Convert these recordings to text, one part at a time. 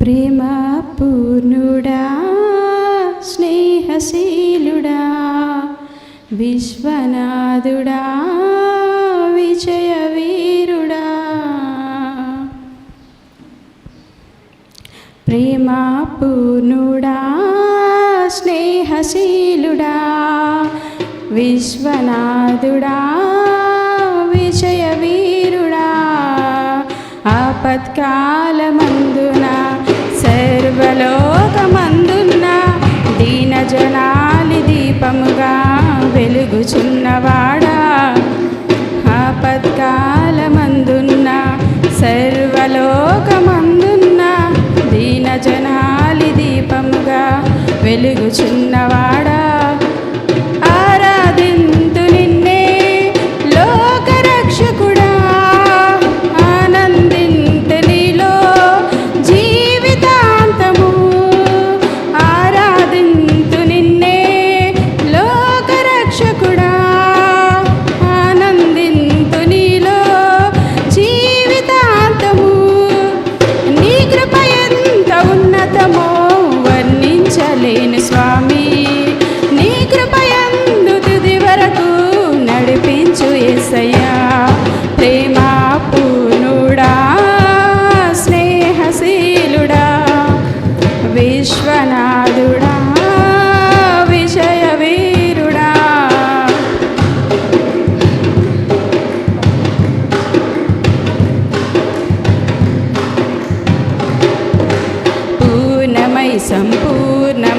ప్రేమ పూర్ణుడా స్నేహశీలుడా విశ్వనాథుడా విజయవీరుడా. ప్రేమ పూర్ణుడా స్నేహశీలుడా విశ్వనాథుడా విజయవీరుడా. ఆపత్కాలమందు సర్వలోకమందున్న దీన జనాలి దీపముగా వెలుగుచున్నవాడా. ఆపత్కాలమందున్న సర్వలోకమందున్న దీన జనాలి దీపముగా వెలుగుచున్నవాడా.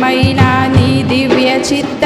దివ్యమైన నీ దివ్య చిత్త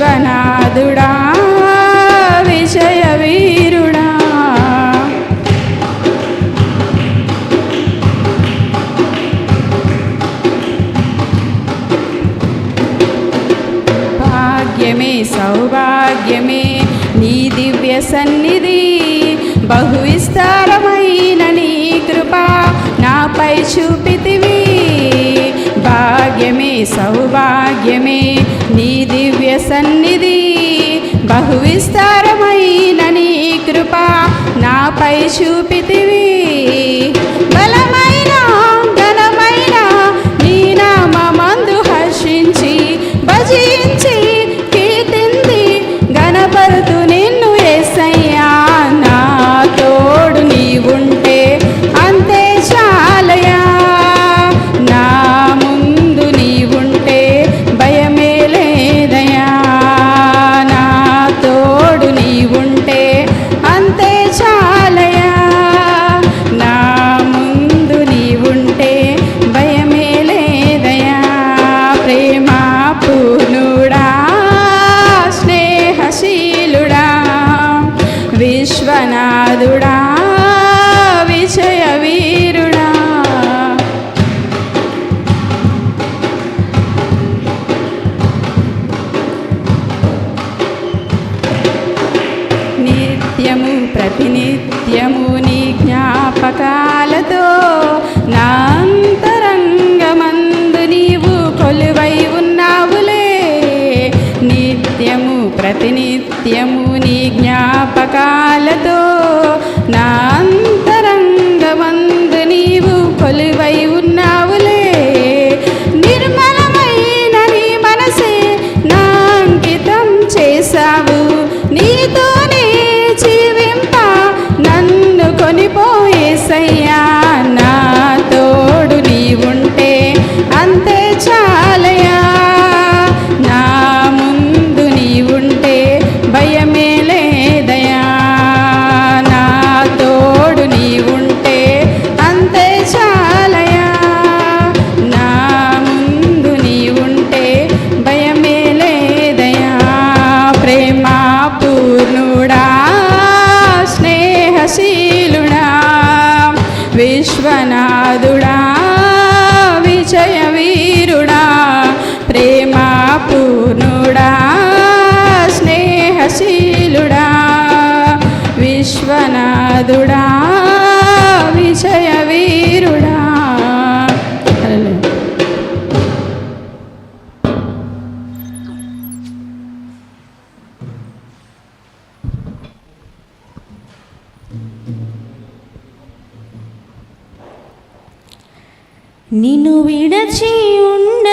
విశ్వనాథుడా భాగ్యమే సౌభాగ్యమే నీ దివ్య సన్నిధి బహు విస్తారమైన నీ కృప నాపై చూపితివి. భాగ్యమే సౌభాగ్య సన్నిధి బహువిస్తారమైన నీ కృప నాపై చూపితివి. ప్రతినిత్యము నీ జ్ఞాపకాలతో నాంతరంగమందు నీవు కొలువై ఉన్నావులే. నిత్యము ప్రతినిత్యము నీ జ్ఞాపకాలతో విశ్వనాథుడా వీరుడా ప్రేమ పూర్ణుడా స్నేహశీలుడా విశ్వనాథుడా విజయ వీరుడా. Thank you నిన్ను విడచి ఉండ